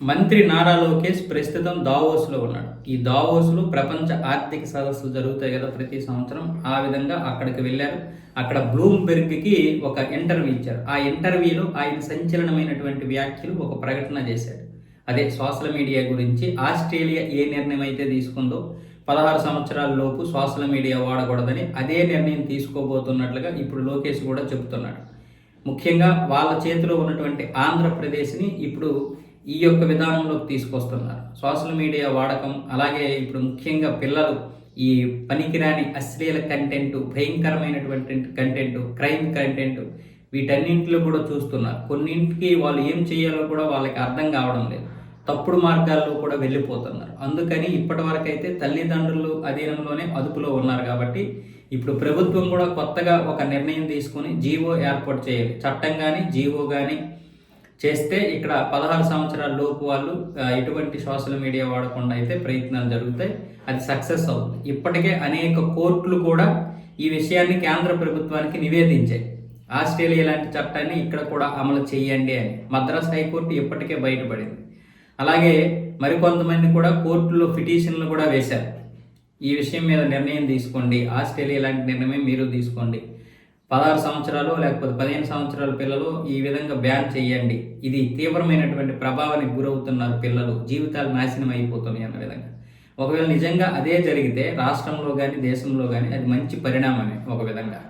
మంత్రి నారా లోకేష్ ప్రస్తుతం దావోస్లో ఉన్నాడు. ఈ దావోస్లో ప్రపంచ ఆర్థిక సదస్సులు జరుగుతాయి కదా ప్రతి సంవత్సరం. ఆ విధంగా అక్కడికి వెళ్ళారు. అక్కడ బ్లూమ్బెర్గ్కి ఒక ఇంటర్వ్యూ ఇచ్చారు. ఆ ఇంటర్వ్యూలో ఆయన సంచలనమైనటువంటి వ్యాఖ్యలు ఒక ప్రకటన చేశాడు. అదే సోషల్ మీడియా గురించి ఆస్ట్రేలియా ఏ నిర్ణయం అయితే తీసుకుందో పదహారు సంవత్సరాల లోపు సోషల్ మీడియా వాడకూడదని అదే నిర్ణయం తీసుకోబోతున్నట్లుగా ఇప్పుడు లోకేష్ కూడా చెబుతున్నాడు. ముఖ్యంగా వాళ్ళ చేతిలో ఉన్నటువంటి ఆంధ్రప్రదేశ్ని ఇప్పుడు ఈ యొక్క విధానంలోకి తీసుకొస్తున్నారు. సోషల్ మీడియా వాడకం అలాగే ఇప్పుడు ముఖ్యంగా పిల్లలు ఈ పనికిరాని అశ్లీల కంటెంట్ భయంకరమైనటువంటి కంటెంట్ క్రైమ్ కంటెంట్ వీటన్నింటిలో కూడా చూస్తున్నారు. కొన్నింటికి వాళ్ళు ఏం చేయాలో కూడా వాళ్ళకి అర్థం కావడం లేదు. తప్పుడు మార్గాల్లో కూడా వెళ్ళిపోతున్నారు. అందుకని ఇప్పటి తల్లిదండ్రులు అధీనంలోనే అదుపులో ఉన్నారు కాబట్టి ఇప్పుడు ప్రభుత్వం కూడా కొత్తగా ఒక నిర్ణయం తీసుకుని జీవో ఏర్పాటు చేయాలి. చట్టం కానీ జీవో కానీ చేస్తే ఇక్కడ పదహారు సంవత్సరాల లోపు వాళ్ళు ఎటువంటి సోషల్ మీడియా వాడకుండా అయితే ప్రయత్నాలు జరుగుతాయి. అది సక్సెస్ అవుతుంది. ఇప్పటికే అనేక కోర్టులు కూడా ఈ విషయాన్ని కేంద్ర ప్రభుత్వానికి నివేదించాయి. ఆస్ట్రేలియా లాంటి చట్టాన్ని ఇక్కడ కూడా అమలు చేయండి అని మద్రాస్ హైకోర్టు ఇప్పటికే బయటపడింది. అలాగే మరికొంతమంది కూడా కోర్టులో పిటిషన్లు కూడా వేశారు. ఈ విషయం మీద నిర్ణయం తీసుకోండి. ఆస్ట్రేలియా లాంటి నిర్ణయం మీరు తీసుకోండి. పదహారు సంవత్సరాలు లేకపోతే పదిహేను సంవత్సరాల పిల్లలు ఈ విధంగా బ్యాన్ చేయండి. ఇది తీవ్రమైనటువంటి ప్రభావానికి గురవుతున్నారు పిల్లలు. జీవితాలు నాశనం అయిపోతున్నాయి అన్న విధంగా. ఒకవేళ నిజంగా అదే జరిగితే రాష్ట్రంలో కానీ దేశంలో కానీ అది మంచి పరిణామమే ఒక విధంగా.